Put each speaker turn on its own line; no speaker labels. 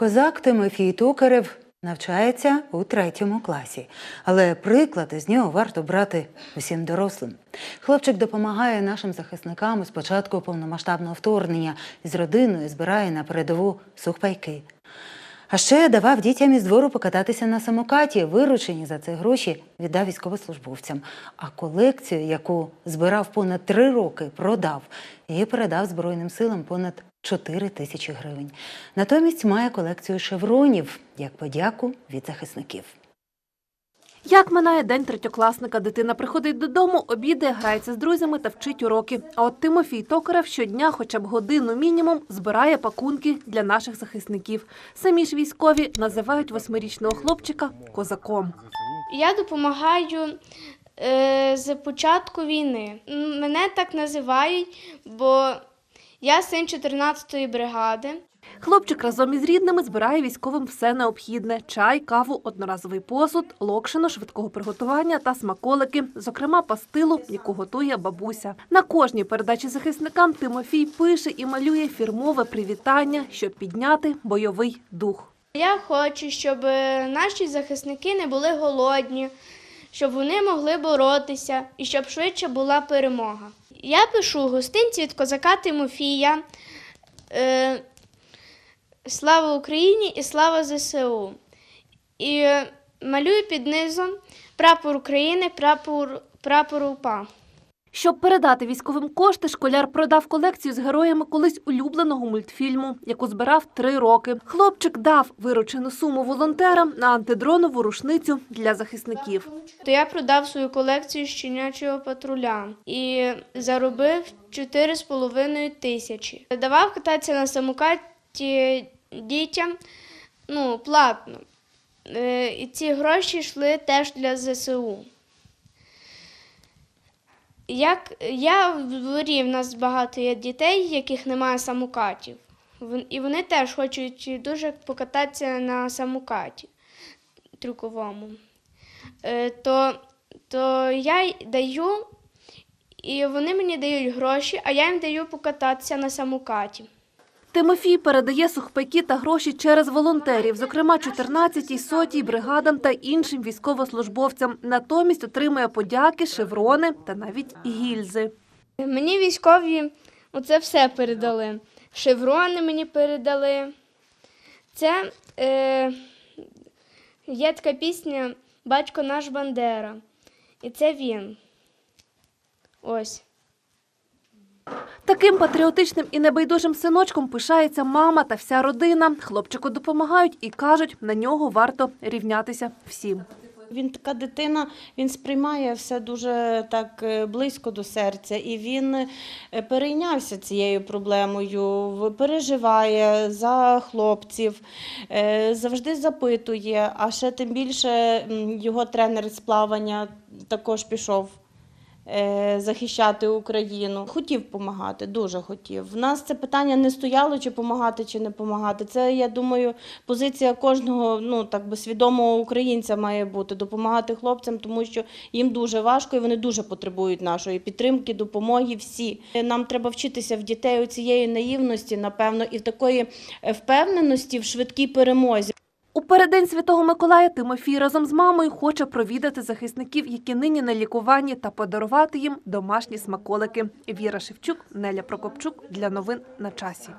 Козак Тимофій Токарев навчається у третьому класі, але приклад із нього варто брати усім дорослим. Хлопчик допомагає нашим захисникам з початку повномасштабного вторгнення і з родиною збирає на передову сухпайки. А ще давав дітям із двору покататися на самокаті. Виручені за це гроші віддав військовослужбовцям. А колекцію, яку збирав понад три роки, продав і передав Збройним силам понад 4 тисячі гривень. Натомість має колекцію шевронів як подяку від захисників.
Як минає день третьокласника, дитина приходить додому, обідає, грається з друзями та вчить уроки. А от Тимофій Токарев щодня, хоча б годину мінімум, збирає пакунки для наших захисників. Самі ж військові називають восьмирічного хлопчика козаком.
Я допомагаю е, з початку війни. Мене так називають, бо я син 14-ї бригади.
Хлопчик разом із рідними збирає військовим все необхідне: чай, каву, одноразовий посуд, локшину швидкого приготування та смаколики, зокрема пастилу, яку готує бабуся. На кожній передачі захисникам Тимофій пише і малює фірмове привітання, щоб підняти бойовий дух.
Я хочу, щоб е, наші захисники не були голодні, щоб вони могли боротися і щоб швидше була перемога. Я пишу гостинці від козака Тимофія. Е, слава Україні і слава ЗСУ. І е, малюю під низом прапор України, прапор, прапор УПА.
Щоб передати військовим кошти, школяр продав колекцію з героями колись улюбленого мультфільму, яку збирав три роки. Хлопчик дав виручену суму волонтерам на антидронову рушницю для захисників.
То я продав свою колекцію щенячого патруля і заробив 4,5 тисячі. Давав кататися на самокаті дітям ну, платно. Е, І ці гроші йшли теж для ЗСУ. Як я в дворі в нас багато є дітей, яких немає самокатів. І вони теж хочуть дуже покататися на самокаті трюковому. Е, то, то я даю, і вони мені дають гроші, а я їм даю покататися на самокаті.
Тимофій передає сухпайки та гроші через волонтерів, зокрема 14-й, сотій бригадам та іншим військовослужбовцям. Натомість отримує подяки, шеврони та навіть гільзи.
Мені військові оце все передали. Шеврони мені передали. Це е, є така пісня Батько наш Бандера. І це він. Ось.
Таким патріотичним і небайдужим синочком пишається мама та вся родина. Хлопчику допомагають і кажуть, на нього варто рівнятися всім.
Він така дитина, він сприймає все дуже так е, близько до серця, і він е, перейнявся цією проблемою, переживає за хлопців, е, завжди запитує. А ще тим більше його тренер з плавання також пішов. Е, Захищати Україну хотів допомагати, дуже хотів. В нас це питання не стояло, чи допомагати, чи не допомагати. Це я думаю, позиція кожного ну так би свідомого українця має бути допомагати хлопцям, тому що їм дуже важко і вони дуже потребують нашої підтримки, допомоги. Всі нам треба вчитися в дітей у цієї наївності, напевно, і в такої е, впевненості в швидкій перемозі.
У переддень Святого Миколая Тимофій разом з мамою хоче провідати захисників, які нині на лікуванні, та подарувати їм домашні смаколики. Віра Шевчук, Неля Прокопчук для новин на часі.